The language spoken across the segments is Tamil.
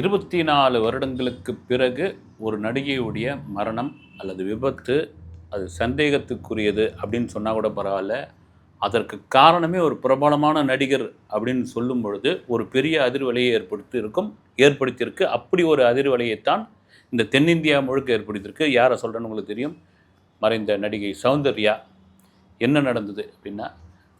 இருபத்தி நாலு வருடங்களுக்கு பிறகு ஒரு நடிகையுடைய மரணம் அல்லது விபத்து அது சந்தேகத்துக்குரியது அப்படின்னு சொன்னால் கூட பரவாயில்ல. அதற்கு காரணமே ஒரு பிரபலமான நடிகர் அப்படின்னு சொல்லும் பொழுது ஒரு பெரிய அதிர்வலையை ஏற்படுத்தி இருக்கும் ஏற்படுத்தியிருக்கு. அப்படி ஒரு அதிர்வலையைத்தான் இந்த தென்னிந்தியா முழுக்க ஏற்படுத்தியிருக்கு. யாரை சொல்கிறேன்னு உங்களுக்கு தெரியும்? மறைந்த நடிகை சௌந்தர்யா. என்ன நடந்தது அப்படின்னா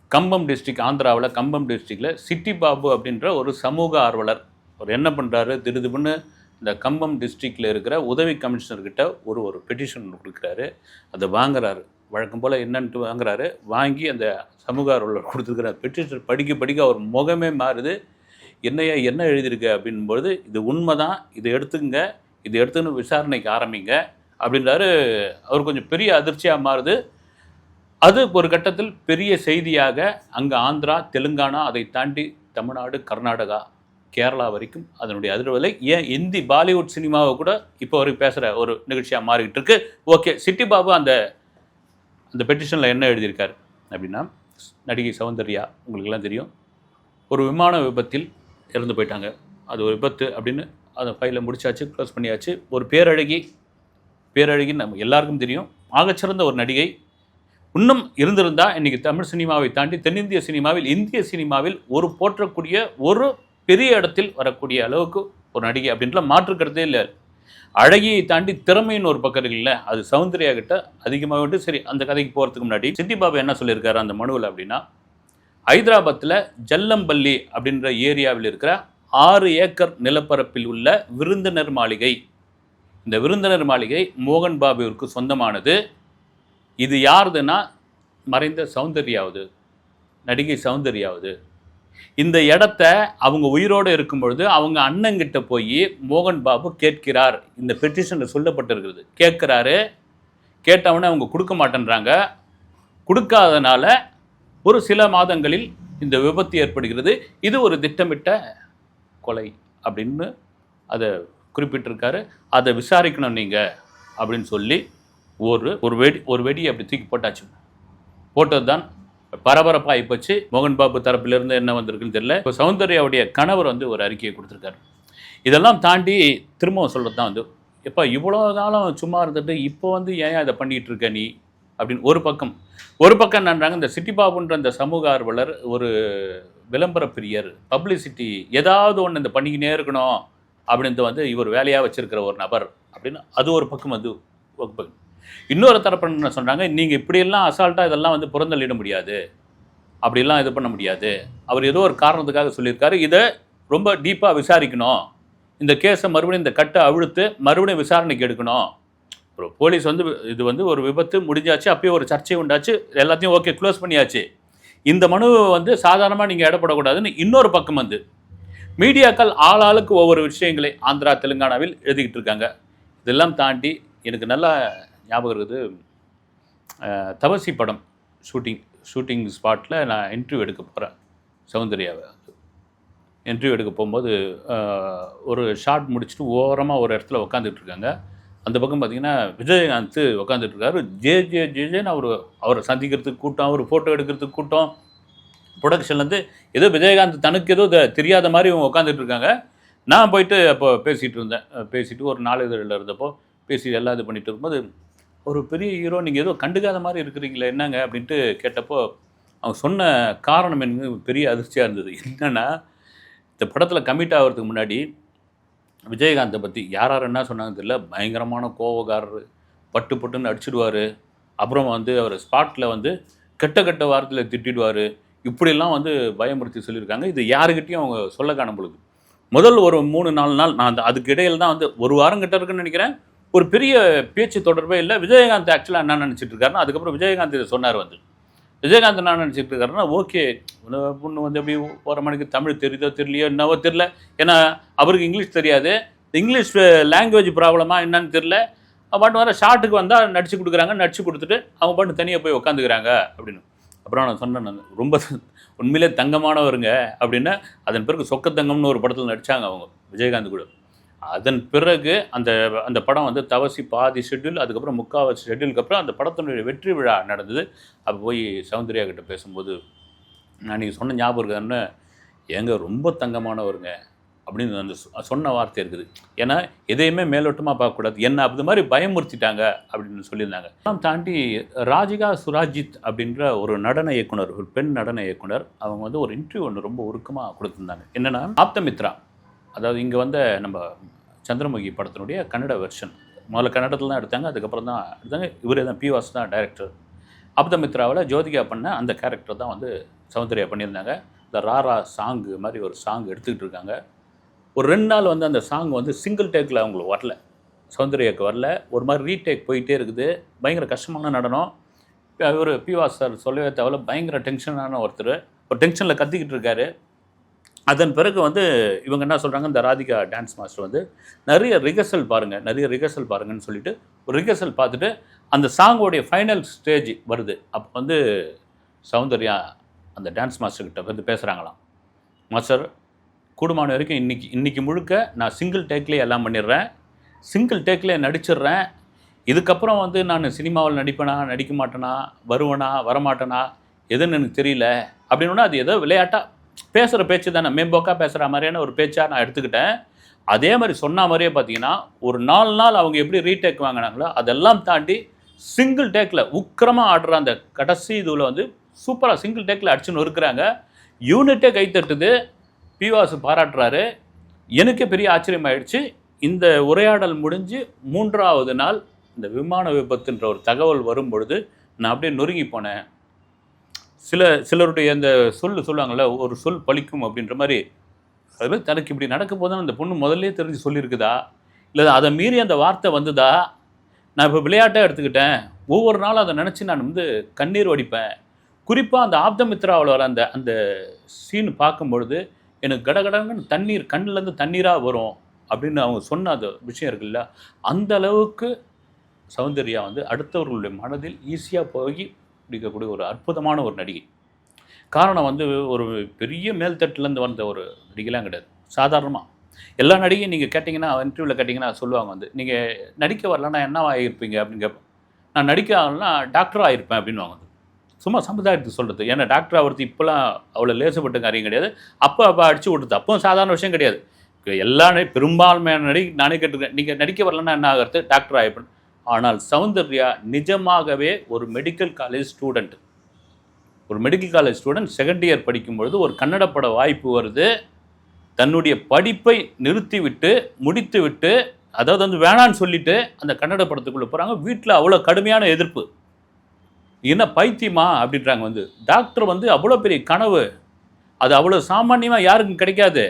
கம்பம் டிஸ்ட்ரிக் ஆந்திராவில் கம்பம் டிஸ்ட்ரிக்டில் சிட்டி பாபு அப்படின்ற ஒரு சமூக ஆர்வலர் அவர் என்ன பண்ணுறாரு திடுதுப்புன்னு இந்த கம்பம் டிஸ்ட்ரிக்டில் இருக்கிற உதவி கமிஷனர்கிட்ட ஒரு ஒரு பெட்டிஷன் கொடுக்குறாரு. அதை வாங்குறாரு. வழக்கம் போல் என்னன்ட்டு வாங்குறாரு. வாங்கி அந்த சமூக ஆர்வலர் கொடுத்துருக்கிற பெட்டிஷன் படிக்க படிக்க அவர் முகமே மாறுது. என்னையா என்ன எழுதியிருக்கு? அப்படின்பொழுது இது உண்மை தான் இதை எடுத்துங்க இதை எடுத்துன்னு விசாரணைக்கு ஆரம்பிங்க. அப்படின்றாரு. அவர் கொஞ்சம் பெரிய அதிர்ச்சியாக மாறுது. அது ஒரு கட்டத்தில் பெரிய செய்தியாக அங்கே ஆந்திரா தெலுங்கானா அதை தாண்டி தமிழ்நாடு கர்நாடகா கேரளா வரைக்கும் அதனுடைய அதிர்வலை ஏன் இந்தி பாலிவுட் சினிமாவை கூட இப்போ வரைக்கும் பேசுகிற ஒரு நிகழ்ச்சியாக மாறிக்கிட்டு இருக்கு. ஓகே சிட்டி பாபு அந்த அந்த பெட்டிஷனில் என்ன எழுதியிருக்காரு அப்படின்னா நடிகை சௌந்தர்யா உங்களுக்கெல்லாம் தெரியும். ஒரு விமான விபத்தில் இறந்து போயிட்டாங்க. அது ஒரு விபத்து அப்படின்னு அந்த ஃபைலை முடிச்சாச்சு க்ளோஸ் பண்ணியாச்சு. ஒரு பேரழகி பேரழகின்னு நம்ம எல்லாருக்கும் தெரியும். ஆகச்சிறந்த ஒரு நடிகை. இன்னும் இருந்திருந்தா இன்றைக்கி தமிழ் சினிமாவை தாண்டி தென்னிந்திய சினிமாவில் இந்திய சினிமாவில் ஒரு போற்றக்கூடிய ஒரு பெரிய இடத்தில் வரக்கூடிய அளவுக்கு ஒரு நடிகை அப்படின்ற மாற்றுக்கிறதே இல்லை. அழகியை தாண்டி திறமைன்னு ஒரு பக்கம் இருக்குல்ல அது சௌந்தர்யா கிட்ட அதிகமாக வந்து சரி அந்த கதைக்கு போகிறதுக்கு முன்னாடி சித்தி பாபா என்ன சொல்லியிருக்காரு அந்த மனுவில் அப்படின்னா ஹைதராபாத்தில் ஜல்லம்பள்ளி அப்படின்ற ஏரியாவில் இருக்கிற ஆறு ஏக்கர் நிலப்பரப்பில் உள்ள விருந்தினர் மாளிகை. இந்த விருந்தினர் மாளிகை மோகன் பாபுவிற்கு சொந்தமானது. இது யாருதுன்னா மறைந்த சௌந்தர்யாவது நடிகை சௌந்தர்யாவது. இந்த இடத்த அவங்க உயிரோடு இருக்கும் பொழுது அவங்க அண்ணங்கிட்ட போய் மோகன் பாபு கேட்கிறார். இந்த பெட்டிஷனில் சொல்லப்பட்டிருக்கிறது. கேட்குறாரு. கேட்டவொடனே அவங்க கொடுக்க மாட்டேன்றாங்க. கொடுக்காதனால ஒரு சில மாதங்களில் இந்த விபத்து ஏற்படுகிறது. இது ஒரு திட்டமிட்ட கொலை அப்படின்னு அதை குறிப்பிட்டிருக்காரு. அதை விசாரிக்கணும் நீங்கள் அப்படின்னு சொல்லி ஒரு ஒரு வெடி ஒரு வெடியை அப்படி தூக்கி போட்டாச்சு. போட்டது தான் பரபரப்பாகி போச்சு மோகன் பாபு தரப்பிலிருந்து என்ன வந்திருக்குன்னு தெரியல. இப்போ சௌந்தர்யாவுடைய கணவர் வந்து ஒரு அறிக்கையை கொடுத்துருக்காரு. இதெல்லாம் தாண்டி திரும்பவும் சொல்கிறது தான் வந்து எப்போ இவ்வளோ காலம் சும்மா இருந்துட்டு இப்போ வந்து ஏன் இதை பண்ணிகிட்டு இருக்க நீ? அப்படின்னு ஒரு பக்கம். ஒரு பக்கம் என்னன்றாங்க இந்த சிட்டி பாபுன்ற அந்த சமூக ஆர்வலர் ஒரு விளம்பர பிரியர் பப்ளிசிட்டி ஏதாவது ஒன்று இந்த பண்ணிக்கினே இருக்கணும் அப்படின்ட்டு வந்து இவர் வேலையாக வச்சுருக்கிற ஒரு நபர் அப்படின்னு அது ஒரு பக்கம் வந்து ஒரு பக்கம் இன்னொரு தரப்பு என்ன சொல்கிறாங்க நீங்கள் இப்படியெல்லாம் அசால்ட்டாக இதெல்லாம் வந்து புறந்தள்ளிட முடியாது. அப்படிலாம் இது பண்ண முடியாது. அவர் ஏதோ ஒரு காரணத்துக்காக சொல்லியிருக்காரு. இதை ரொம்ப டீப்பாக விசாரிக்கணும். இந்த கேஸை மறுபடியும் இந்த கட்டை அவிழ்த்து மறுபடியும் விசாரணைக்கு எடுக்கணும். ஒரு போலீஸ் வந்து இது வந்து ஒரு விபத்து முடிஞ்சாச்சு அப்பயே ஒரு சர்ச்சை உண்டாச்சு எல்லாத்தையும் ஓகே க்ளோஸ் பண்ணியாச்சு. இந்த மனுவை வந்து சாதாரணமாக நீங்கள் இடப்படக்கூடாதுன்னு இன்னொரு பக்கம் வந்து மீடியாக்கள் ஆளாளுக்கு ஒவ்வொரு விஷயங்களை ஆந்திரா தெலுங்கானாவில் எழுதிக்கிட்டு இருக்காங்க. இதெல்லாம் தாண்டி எனக்கு நல்லா ஞாபகம் இருக்குது. தபசி படம் ஷூட்டிங் ஷூட்டிங் ஸ்பாட்டில் நான் இன்டர்வியூ எடுக்க போகிறேன் சௌந்தர்யாவை. இன்டர்வியூ எடுக்க போகும்போது ஒரு ஷார்ட் முடிச்சுட்டு ஓரமாக ஒரு இடத்துல உட்காந்துட்டு இருக்காங்க. அந்த பக்கம் பார்த்தீங்கன்னா விஜயகாந்த் உட்காந்துட்ருக்காரு ஜே ஜே ஜே ஜேன்னு அவர் அவரை சந்திக்கிறதுக்கு கூட்டம் அவர் ஃபோட்டோ எடுக்கிறதுக்கு கூட்டம். ப்ரொடக்ஷன்லேருந்து ஏதோ விஜயகாந்த் தனக்கு ஏதோ தெ- தெரியாத மாதிரி இவங்க உட்காந்துட்டு இருக்காங்க. நான் போயிட்டு அப்போ பேசிகிட்டு இருந்தேன். பேசிட்டு ஒரு நாளிதழில் இருந்தப்போ பேசி எல்லாம் இது பண்ணிட்டு இருக்கும்போது ஒரு பெரிய ஹீரோ நீங்கள் ஏதோ கண்டுக்காத மாதிரி இருக்கிறீங்களே என்னங்க அப்படின்ட்டு கேட்டப்போ அவங்க சொன்ன காரணம் எனக்கு பெரிய அதிர்ச்சியாக இருந்தது. என்னென்னா இந்த படத்தில் கமிட் ஆகிறதுக்கு முன்னாடி விஜயகாந்தை பற்றி யார் யார் என்ன சொன்னாங்கன்னு தெரியல. பயங்கரமான கோவக்காரர் பட்டு பட்டுன்னு அடிச்சிடுவார். அப்புறம் வந்து அவர் ஸ்பாட்டில் வந்து கெட்ட கெட்ட வாரத்தில் திட்டிடுவார். இப்படியெல்லாம் வந்து பயமுறுத்தி சொல்லியிருக்காங்க. இது யாருக்கிட்டையும் அவங்க சொல்ல காணும் பொழுது. முதல் ஒரு மூணு நாலு நாள் நான் அந்த அதுக்கு இடையில தான் வந்து ஒரு வாரம் கிட்ட இருக்குன்னு நினைக்கிறேன். ஒரு பெரிய பேச்சு தொடர்பே இல்லை. விஜயகாந்த் ஆக்சுவலாக என்ன நினச்சிட்டு இருக்காருன்னா அதுக்கப்புறம் விஜயகாந்த் இதை சொன்னார் வந்து. விஜயகாந்த் என்ன நினச்சிட்டு இருக்காருன்னா ஓகே பொண்ணு வந்து எப்படி போகிற மணிக்கு தமிழ் தெரியுதோ தெரியலையோ என்னவோ தெரில ஏன்னா அவருக்கு இங்கிலீஷ் தெரியாது. இங்கிலீஷ் லாங்குவேஜ் ப்ராப்ளமா என்னன்னு தெரில பாட்டு வர ஷார்ட்டுக்கு வந்தால் நடிச்சு கொடுக்குறாங்க. நடிச்சு கொடுத்துட்டு அவங்க பாட்டு தனியாக போய் உட்காந்துக்கிறாங்க அப்படின்னு. அப்புறம் நான் சொன்னேன் ரொம்ப உண்மையிலே தங்கமானவருங்க அப்படின்னா. அதன் பிறகு சொக்கத்தங்கம்னு ஒரு படத்தில் நடித்தாங்க அவங்க விஜயகாந்த் கூட. அதன் பிறகு அந்த அந்த படம் வந்து தவசி பாதி ஷெட்யூல் அதுக்கப்புறம் முக்காவாசி ஷெட்யூலுக்கு அப்புறம் அந்த படத்தினுடைய வெற்றி விழா நடந்தது. அப்போ போய் சௌந்தர்யா கிட்ட பேசும்போது நான் நீங்கள் சொன்ன ஞாபகம் இருக்கான்னு ஏங்க ரொம்ப தங்கமானவருங்க அப்படின்னு அந்த சொன்ன வார்த்தை இருக்குது. ஏன்னா எதையுமே மேலோட்டமாக பார்க்கக்கூடாது. என்ன அது மாதிரி பயமுறுத்திட்டாங்க அப்படின்னு சொல்லியிருந்தாங்க. அதெல்லாம் தாண்டி ராஜிகா சுராஜித் அப்படின்ற ஒரு நடன இயக்குனர் ஒரு பெண் நடன இயக்குனர் அவங்க வந்து ஒரு இன்டர்வியூ ஒன்று ரொம்ப உருக்கமாக கொடுத்துருந்தாங்க. என்னென்னா ஆப்தமித்ரா. அதாவது இங்கே வந்த நம்ம சந்திரமுகி படத்தினுடைய கன்னட வெர்ஷன் முதல்ல கன்னடத்தில் தான் எடுத்தாங்க அதுக்கப்புறம் தான் எடுத்தாங்க. இவரே தான் பி வாஸ் தான் டைரக்டர் அப்தமித்ராவில் ஜோதிகா பண்ண அந்த கேரக்டர் தான் வந்து சௌந்தர்யா பண்ணியிருந்தாங்க. இந்த ராரா சாங்கு மாதிரி ஒரு சாங் எடுத்துக்கிட்டு இருக்காங்க. ஒரு ரெண்டு நாள் வந்து அந்த சாங் வந்து சிங்கிள் டேக்கில் அவங்களுக்கு வரல. சௌந்தர்யாவுக்கு வரல. ஒரு மாதிரி ரீடேக் போயிட்டே இருக்குது. பயங்கர கஷ்டமான நடனம். இவர் பிவாஸ் சார் சொல்லவே தேவையில்ல. பயங்கர டென்ஷனான ஒருத்தர். ஒரு டென்ஷனில் கத்திக்கிட்டு இருக்காரு. அதன் பிறகு வந்து இவங்க என்ன சொல்கிறாங்க இந்த ராதிகா டான்ஸ் மாஸ்டர் வந்து நிறைய ரிகர்சல் பாருங்கள் நிறைய ரிகர்சல் பாருங்கன்னு சொல்லிட்டு ஒரு ரிகர்சல் பார்த்துட்டு அந்த சாங்கோடைய ஃபைனல் ஸ்டேஜ் வருது. அப்போ வந்து சௌந்தர்யா அந்த டான்ஸ் மாஸ்டர்கிட்ட வந்து பேசுகிறாங்களாம் மாஸ்டர் கூடுமான வரைக்கும் இன்றைக்கி இன்றைக்கி முழுக்க நான் சிங்கிள் டேக்லேயே எல்லாம் பண்ணிடுறேன். சிங்கிள் டேக்லேயே நடிச்சிடுறேன். இதுக்கப்புறம் வந்து நான் சினிமாவில் நடிப்பேனா நடிக்க மாட்டேனா வருவேனா வரமாட்டேனா எதுன்னு எனக்கு தெரியல. அப்படின்னா அது ஏதோ விளையாட்டாக பேசுகிற பேச்சு தானே. மேம்போக்காக பேசுகிற மாதிரியான ஒரு பேச்சாக நான் எடுத்துக்கிட்டேன். அதே மாதிரி சொன்ன மாதிரியே பார்த்தீங்கன்னா ஒரு நாலு நாள் அவங்க எப்படி ரீடேக் வாங்கினாங்களோ அதெல்லாம் தாண்டி சிங்கிள் டேக்கில் உக்கிரமாக ஆடுற அந்த கடைசி இதுவில் வந்து சூப்பராக சிங்கிள் டேக்கில் அடிச்சுன்னு இருக்கிறாங்க யூனிட்டே கைத்தட்டுது பிவாசு பாராட்டுறாரு. எனக்கே பெரிய ஆச்சரியம் ஆயிடுச்சு இந்த உரையாடல் முடிஞ்சு மூன்றாவது நாள் இந்த விமான விபத்துன்ற ஒரு தகவல் வரும் பொழுது நான் அப்படியே நொறுங்கி போனேன். சில சிலருடைய அந்த சொல் சொல்லுவாங்கள்ல ஒரு சொல் பழிக்கும் அப்படின்ற மாதிரி. அது தனக்கு இப்படி நடக்க போதுன்னு அந்த பொண்ணு முதல்ல தெரிஞ்சு சொல்லியிருக்குதா? இல்லை அதை மீறி அந்த வார்த்தை வந்ததா? நான் இப்போ விளையாட்டாக எடுத்துக்கிட்டேன். ஒவ்வொரு நாளும் அதை நினச்சி நான் வந்து கண்ணீர் வடிப்பேன். குறிப்பாக அந்த ஆப்தமித்ராவில் வர அந்த அந்த சீன் பார்க்கும்பொழுது எனக்கு கடகடன்னு தண்ணீர் கண்ணுலேருந்து தண்ணீராக வரும் அப்படின்னு அவங்க சொன்ன அந்த விஷயம் இருக்குல்ல அந்த அளவுக்கு சௌந்தர்யா வந்து அடுத்தவர்களுடைய மனதில் ஈஸியாக போய் பிடிக்கக்கூடிய ஒரு அற்புதமான ஒரு நடிகை. காரணம் வந்து ஒரு பெரிய மேல்தட்டுலேருந்து வந்த ஒரு நடிகைலாம் கிடையாது. சாதாரணமாக எல்லா நடிகையும் நீங்கள் கேட்டிங்கன்னா இன்டர்வியூவில் கேட்டிங்கன்னா சொல்லுவாங்க வந்து நீங்கள் நடிக்க வரலன்னா என்ன ஆகியிருப்பீங்க அப்படின்னு கேட்பேன் நான் நடிக்க ஆகலன்னா டாக்டர் ஆகிருப்பேன் அப்படின்னுவாங்க வந்து. சும்மா சமுதாயத்துக்கு சொல்கிறது ஏன்னா டாக்டர் ஆகிறது இப்போலாம் அவ்வளோ லேசப்பட்ட காரியம் கிடையாது. அப்போ அப்போ அடிச்சு விடுறது அப்பவும் சாதாரண விஷயம் கிடையாது. எல்லா பெரும்பான்மையான நடி நானே கேட்டுருக்கேன். நீங்கள் நடிக்க வரலன்னா என்ன ஆகிறது? டாக்டர் ஆகிருப்பேன் ஆனால் சௌந்தர்யா நிஜமாகவே ஒரு மெடிக்கல் காலேஜ் ஸ்டூடெண்ட் ஒரு medical college student second year படிக்கும்பொழுது ஒரு கன்னட பட வாய்ப்பு வருது. தன்னுடைய படிப்பை நிறுத்திவிட்டு முடித்துவிட்டு அதாவது வந்து வேணான்னு சொல்லிட்டு அந்த கன்னட படத்துக்குள்ளே போகிறாங்க வீட்டில் அவ்வளோ கடுமையான எதிர்ப்பு. என்ன பைத்தியமா அப்படின்றாங்க வந்து. டாக்டர் வந்து அவ்வளோ பெரிய கனவு. அது அவ்வளோ சாமானியமாக யாருக்கும் கிடைக்காது.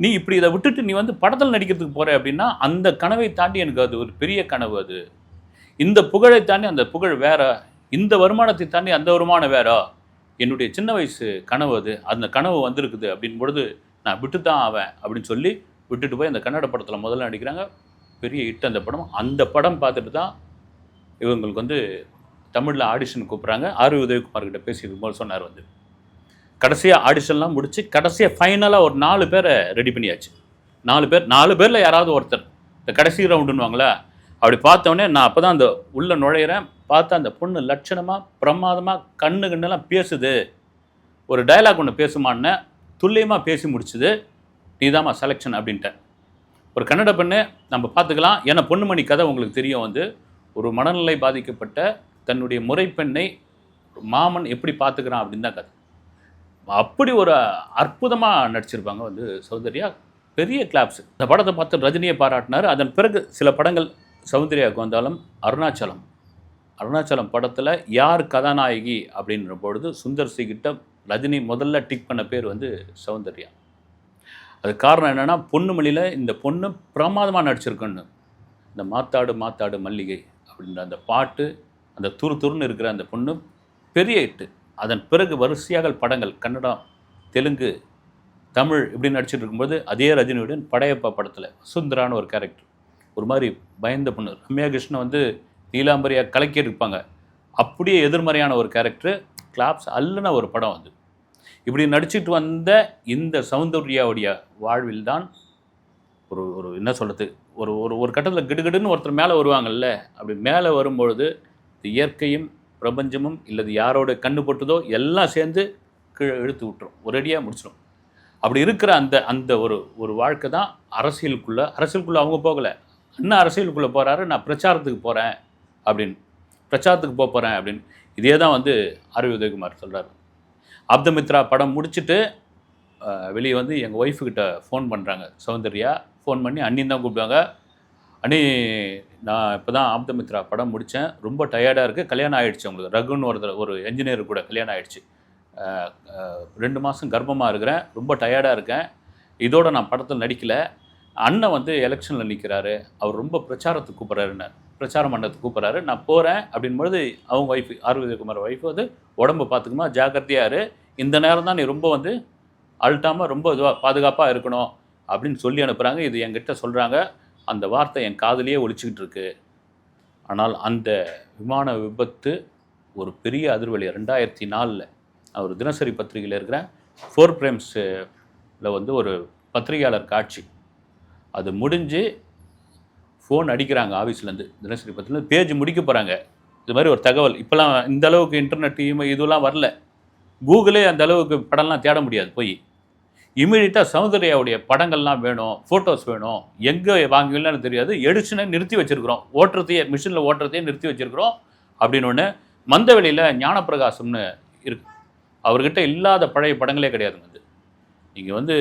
நீ இப்படி இதை விட்டுட்டு நீ வந்து படத்தில் நடிக்கிறதுக்கு போகிற அப்படின்னா அந்த கனவை தாண்டி எனக்கு அது ஒரு பெரிய கனவு அது. இந்த புகழை தாண்டி அந்த புகழ் வேற? இந்த வருமானத்தை தாண்டி அந்த வருமானம் வேற? என்னுடைய சின்ன வயசு கனவு அது. அந்த கனவு வந்திருக்குது அப்படின் பொழுது நான் விட்டு தான் ஆவேன் அப்படின்னு சொல்லி விட்டுட்டு போய் அந்த கன்னட படத்தில் முதல்ல நடிக்கிறாங்க. பெரிய ஹிட் அந்த படம். அந்த படம் பார்த்துட்டு தான் இவங்களுக்கு வந்து தமிழில் ஆடிஷன் கூப்பிட்றாங்க. ஆர்வி உதயகுமார் கிட்ட பேசி போல் சொன்னார் வந்து கடைசியாக ஆடிஷன்லாம் முடித்து கடைசியாக ஃபைனலாக ஒரு நாலு பேரை ரெடி பண்ணியாச்சு. நாலு பேர் நாலு பேரில் யாராவது ஒருத்தர். இந்த கடைசி ரவுண்டுன்னுவாங்களே அப்படி பார்த்தோன்னே நான் அப்போ தான் அந்த உள்ளே நுழையிறேன். பார்த்தா அந்த பொண்ணு லட்சணமாக பிரமாதமாக கண்ணு கண்ணெல்லாம் பேசுது. ஒரு டயலாக் ஒன்று பேசுமான்னு துல்லியமாக பேசி முடிச்சுது. நீதாம்மா செலெக்ஷன் அப்படின்ட்டேன். ஒரு கன்னட பெண்ணு நம்ம பார்த்துக்கலாம். ஏன்னா பொண்ணுமணி கதை உங்களுக்கு தெரியும் வந்து ஒரு மனநிலை பாதிக்கப்பட்ட தன்னுடைய முறைப்பெண்ணை ஒரு மாமன் எப்படி பார்த்துக்கிறான் அப்படின்னு தான் கதை. அப்படி ஒரு அற்புதமாக நடிச்சிருப்பாங்க வந்து சௌந்தர்யா. பெரிய கிளாப்ஸ் இந்த படத்தை பார்த்து ரஜினியை பாராட்டினார். அதன் பிறகு சில படங்கள் சௌந்தர்யாவுக்கு வந்தாலும் அருணாச்சலம். அருணாச்சலம் படத்தில் யார் கதாநாயகி அப்படின்ற பொழுது சுந்தர் கிட்ட ரஜினி முதல்ல டிக் பண்ண பேர் வந்து சௌந்தர்யா. அது காரணம் என்னென்னா பொண்ணுமொழியில் இந்த பொண்ணு பிரமாதமாக நடிச்சிருக்குன்னு. இந்த மாத்தாடு மாத்தாடு மல்லிகை அப்படின்ற அந்த பாட்டு அந்த துரு துருன்னு இருக்கிற அந்த பொண்ணு பெரிய ஹிட்டு அதன் பிறகு வரிசையாக படங்கள் கன்னடம் தெலுங்கு தமிழ் இப்படி நடிச்சிட்டு இருக்கும்போது அதே ரஜினியுடன் படையப்பா படத்தில் சுந்தரான ஒரு கேரக்டர் ஒரு மாதிரி பயந்த பொண்ணு. ரம்யா கிருஷ்ணன் வந்து நீலாம்பரியாக கலக்கியிருப்பாங்க அப்படியே எதிர்மறையான ஒரு கேரக்டர் கிளாப்ஸ் அல்லன ஒரு படம் வந்து இப்படி நடிச்சிட்டு வந்த இந்த சௌந்தர்யாவுடைய வாழ்வில் தான் ஒரு ஒரு என்ன சொல்கிறது ஒரு ஒரு ஒரு கட்டத்தில் கிடுகிடுன்னு ஒருத்தர் மேலே வருவாங்கல்ல? அப்படி மேலே வரும்பொழுது இயற்கையும் பிரபஞ்சமும் இல்லது யாரோட கண்ணு போட்டதோ எல்லாம் சேர்ந்து கீழே இழுத்து விட்டுரும். ஒரேடியாக முடிச்சிடும் அப்படி இருக்கிற அந்த அந்த ஒரு ஒரு வாழ்க்கை தான் அரசியலுக்குள்ளே அரசியலுக்குள்ளே அவங்க போகலை. அண்ணன் அரசியலுக்குள்ளே போகிறாரு நான் பிரச்சாரத்துக்கு போகிறேன் அப்படின்னு. பிரச்சாரத்துக்கு போக போகிறேன் அப்படின்னு. இதே தான் வந்து ஆர் உதயகுமார் சொல்கிறார் அப்தமித்ரா படம் முடிச்சுட்டு வெளியே வந்து எங்கள் ஒய்ஃபுக்கிட்ட ஃபோன் பண்ணுறாங்க சௌந்தர்யா ஃபோன் பண்ணி அண்ணின் தான் கூப்பிடுவாங்க. அண்ணி நான் இப்போ தான் ஆப்தமித்ரா படம் முடித்தேன் ரொம்ப டயர்டாக இருக்குது கல்யாணம் ஆகிடுச்சு உங்களுக்கு ரகுன்னு ஒருத்தர் ஒரு என்ஜினியர் கூட கல்யாணம் ஆகிடுச்சு ரெண்டு மாதம் கர்ப்பமாக இருக்கிறேன். ரொம்ப டயர்டாக இருக்கேன். இதோட நான் படத்தில் நடிக்கலை. அண்ணன் வந்து எலெக்ஷனில் நிற்கிறாரு அவர் ரொம்ப பிரச்சாரத்துக்கு கூப்பிட்றாருன்னு பிரச்சாரம் பண்ணத்துக்கு கூப்பிட்றாரு. நான் போகிறேன் அப்படின்பொழுது அவங்க ஒய்ஃப் ஆர் விஜயகுமார் ஒய்ஃப் வந்து உடம்பு பார்த்துக்குமா ஜாக்கிரதையாக இரு. இந்த நேரம் தான் நீ ரொம்ப வந்து அழுட்டாமல் ரொம்ப இதுவாக பாதுகாப்பாக இருக்கணும் அப்படின்னு சொல்லி அனுப்புகிறாங்க இது என்கிட்ட சொல்கிறாங்க அந்த வார்த்தை என் காதலியே ஒழிச்சிக்கிட்டு இருக்கு ஆனால் அந்த விமான விபத்து ஒரு பெரிய அதிர்வலி ரெண்டாயிரத்தி நாலில் அவர் தினசரி பத்திரிகையில் இருக்கிற ஃபோர் பிரேம்ஸில் வந்து ஒரு பத்திரிகையாளர் காட்சி. அது முடிஞ்சு ஃபோன் அடிக்கிறாங்க ஆஃபீஸ்லேருந்து தினசரி பத்திரிகை பேஜ் முடிக்க போகிறாங்க இது மாதிரி ஒரு தகவல். இப்போலாம் இந்த அளவுக்கு இன்டர்நெட் இதெல்லாம் வரல. கூகுளே அந்த அளவுக்கு படம்லாம் தேட முடியாது போய். இமீடியட்டாக சௌந்தர்யாவுடைய படங்கள்லாம் வேணும் ஃபோட்டோஸ் வேணும். எங்கே வாங்குவீங்களான்னு தெரியாது. எடுச்சுன்னு நிறுத்தி வச்சுருக்குறோம். ஓட்டுறதையே மிஷினில் ஓட்டுறதையே நிறுத்தி வச்சுருக்குறோம். அப்படின்னு ஒன்று மந்தவெளியில் ஞானப்பிரகாசம்னு இருக்கு. அவர்கிட்ட இல்லாத பழைய படங்களே கிடையாதுங்க அது. நீங்கள் வந்து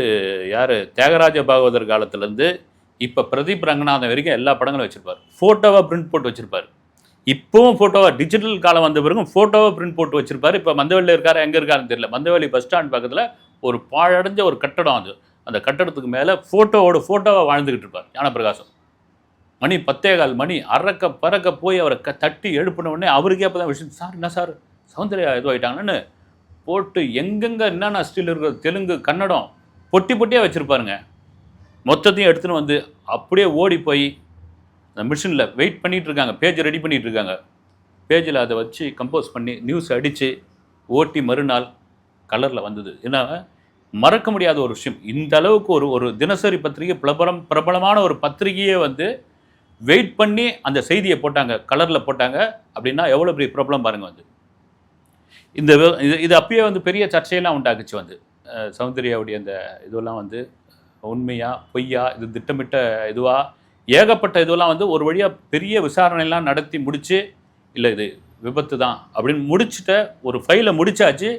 யார்? தியாகராஜ பாகவதர் காலத்துலேருந்து இப்போ பிரதீப் ரங்கநாதன் வரைக்கும் எல்லா படங்களும் வச்சுருப்பார். ஃபோட்டோவாக பிரிண்ட் போட்டு வச்சுருப்பார். இப்போவும் ஃபோட்டோவாக டிஜிட்டல் காலம் வந்த பிறகும் ஃபோட்டோவாக பிரிண்ட் போட்டு வச்சுருப்பார். இப்போ மந்தவெளியில் இருக்காரு எங்கே இருக்காருன்னு தெரியல. மந்தவெளி பஸ் ஸ்டாண்ட் பக்கத்தில் ஒரு பாழடைஞ்ச ஒரு கட்டடம் அது. அந்த கட்டடத்துக்கு மேலே ஃபோட்டோவோட ஃபோட்டோவாக வாழ்ந்துக்கிட்டு இருப்பார் ஞானப்பிரகாசம். மணி பத்தே கால் மணி அறக்க பறக்க போய் அவரை க தட்டி எழுப்பின உடனே அவருக்கே அப்போ தான் விஷயம் சார் என்ன சார்? சௌந்தர்யா இதுவாயிட்டாங்கன்னு போட்டு எங்கெங்கே என்னென்ன ஸ்டில் இருக்கிற தெலுங்கு கன்னடம் பொட்டி பொட்டியாக வச்சுருப்பாருங்க. மொத்தத்தையும் எடுத்துன்னு வந்து அப்படியே ஓடி போய் அந்த மிஷினில் வெயிட் பண்ணிகிட்டு இருக்காங்க பேஜ் ரெடி பண்ணிகிட்டு இருக்காங்க பேஜில் அதை வச்சு கம்போஸ் பண்ணி நியூஸ் அடித்து ஓட்டி மறுநாள் கலரில் வந்தது. ஏன்னா மறக்க முடியாத ஒரு விஷயம். இந்த அளவுக்கு ஒரு ஒரு தினசரி பத்திரிகை பிரபலம் பிரபலமான ஒரு பத்திரிகையே வந்து வெயிட் பண்ணி அந்த செய்தியை போட்டாங்க கலரில் போட்டாங்க அப்படின்னா எவ்வளோ பெரிய ப்ராப்ளம் பாருங்கள் வந்து. இந்த இது இது அப்பயே வந்து பெரிய சர்ச்சையெல்லாம் உண்டாக்குச்சு வந்து. சௌந்தர்யாவுடைய அந்த இதெல்லாம் வந்து உண்மையா பொய்யா இது திட்டமிட்ட இதுவாக ஏகப்பட்ட இதுவெல்லாம் வந்து ஒரு வழியாக பெரிய விசாரணையெல்லாம் நடத்தி முடித்து இல்லை இது விபத்து தான் அப்படின்னு முடிச்சுட்ட ஒரு ஃபைலை முடிச்சாச்சு.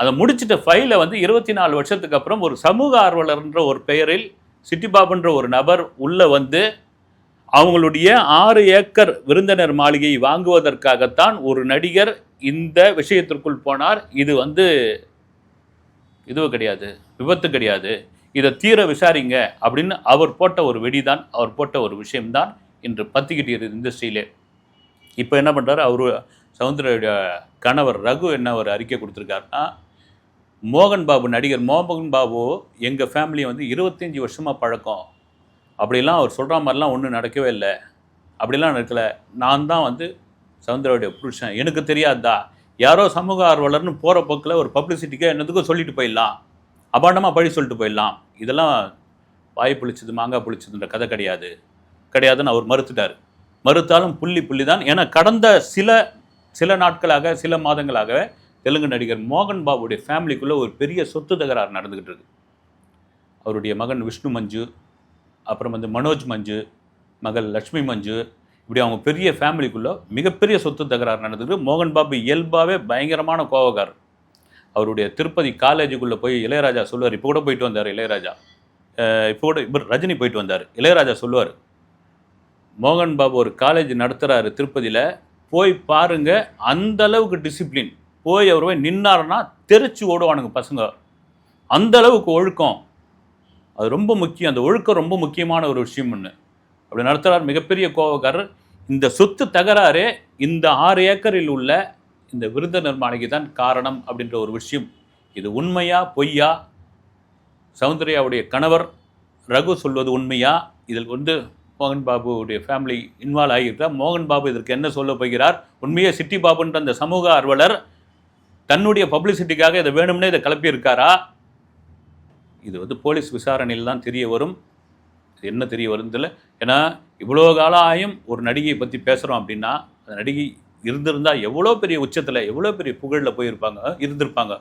அதை முடிச்சிட்ட ஃபைலை வந்து இருபத்தி நாலு வருஷத்துக்கு அப்புறம் ஒரு சமூக ஆர்வலர்ன்ற ஒரு பெயரில் சிட்டிபாபுன்ற ஒரு நபர் உள்ளே வந்து அவங்களுடைய ஆறு ஏக்கர் விருந்தினர் மாளிகையை வாங்குவதற்காகத்தான் ஒரு நடிகர் இந்த விஷயத்திற்குள் போனார். இது வந்து இதுவும் கிடையாது விபத்து கிடையாது. இதை தீர விசாரிங்க அப்படின்னு அவர் போட்ட ஒரு வெடிதான் அவர் போட்ட ஒரு விஷயம்தான் இன்று பத்திக்கிட்டு இண்டஸ்ட்ரியிலே இப்போ என்ன பண்ணுறாரு அவர் சவுந்தரடைய கணவர் ரகு என்ன ஒரு அறிக்கை கொடுத்துருக்காருன்னா மோகன் பாபு நடிகர் மோகன் பாபு எங்கள் ஃபேமிலியை வந்து இருபத்தஞ்சி வருஷமாக பழக்கம். அப்படிலாம் அவர் சொல்கிற மாதிரிலாம் ஒன்றும் நடக்கவே இல்லை. அப்படிலாம் நடக்கலை. நான் தான் வந்து சவுந்தரவுடைய புருஷன். எனக்கு தெரியாதா? யாரோ சமூக ஆர்வலர்னு போகிற போக்கில் ஒரு பப்ளிசிட்டிக்கே என்னதுக்கும் சொல்லிட்டு போயிடலாம். அபாண்டமாக பழி சொல்லிட்டு போயிடலாம். இதெல்லாம் வாய் புளிச்சது மாங்காய் புளிச்சதுன்ற கதை கிடையாது. கிடையாதுன்னு அவர் மறுத்துட்டார். மறுத்தாலும் புள்ளி புள்ளி தான் ஏன்னா கடந்த சில சில நாட்களாக சில மாதங்களாக தெலுங்கு நடிகர் மோகன் பாபுடைய ஃபேமிலிக்குள்ளே ஒரு பெரிய சொத்து தகராறு நடந்துக்கிட்டு இருக்கு அவருடைய மகன் விஷ்ணு மஞ்சு அப்புறம் வந்து மனோஜ் மஞ்சு மகள் லக்ஷ்மி மஞ்சு இப்படி அவங்க பெரிய ஃபேமிலிக்குள்ளே மிகப்பெரிய சொத்து தகராறு நடந்துருக்கு மோகன் பாபு இயல்பாகவே பயங்கரமான கோவக்காரர். அவருடைய திருப்பதி காலேஜுக்குள்ளே போய் இளையராஜா சொல்லுவார் இப்போ கூட போயிட்டு வந்தார் இளையராஜா. இப்போ கூட இப்போ ரஜினி போயிட்டு வந்தார் இளையராஜா சொல்லுவார். மோகன் பாபு ஒரு காலேஜ் நடத்துகிறாரு திருப்பதியில் போய் பாருங்கள் அந்த அளவுக்கு டிசிப்ளின். போய் அவர் போய் நின்னாருன்னா தெரிச்சு ஓடுவானுங்க பசங்க. அந்த அளவுக்கு ஒழுக்கம். அது ரொம்ப முக்கியம். அந்த ஒழுக்கம் ரொம்ப முக்கியமான ஒரு விஷயம் ஒன்று அப்படி நடத்துகிறார் மிகப்பெரிய கோவக்காரர். இந்த சொத்து தகராறே இந்த ஆறு ஏக்கரில் உள்ள இந்த விருந்தினர் மாளிகை தான் காரணம் அப்படின்ற ஒரு விஷயம். இது உண்மையா பொய்யா? சௌந்தர்யாவுடைய கணவர் ரகு சொல்வது உண்மையா? இதில் வந்து மோகன் பாபுவுடைய ஃபேமிலி இன்வால்வ் ஆகியிருக்கிறார். மோகன் பாபு இதற்கு என்ன சொல்ல போகிறார்? உண்மையாக சிட்டி பாபுன்ற அந்த சமூக ஆர்வலர் தன்னுடைய பப்ளிசிட்டிக்காக இதை வேணும்னே இதை கிளப்பியிருக்காரா? இது வந்து போலீஸ் விசாரணையில் தான் தெரிய வரும். இது என்ன தெரிய வரும் ஏன்னா இவ்வளோ காலம் ஆயும் ஒரு நடிகையை பற்றி பேசுகிறோம் அப்படின்னா அந்த நடிகை இருந்திருந்தால் எவ்வளோ பெரிய உச்சத்தில் எவ்வளோ பெரிய புகழில் போயிருப்பாங்க இருந்திருப்பாங்க.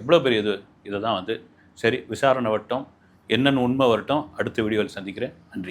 எவ்வளோ பெரிய இது? இதை தான் வந்து சரி விசாரணை வட்டம் என்னென்னு உண்மை வரட்டும் அடுத்த வீடியோவில் சந்திக்கிறேன். நன்றி.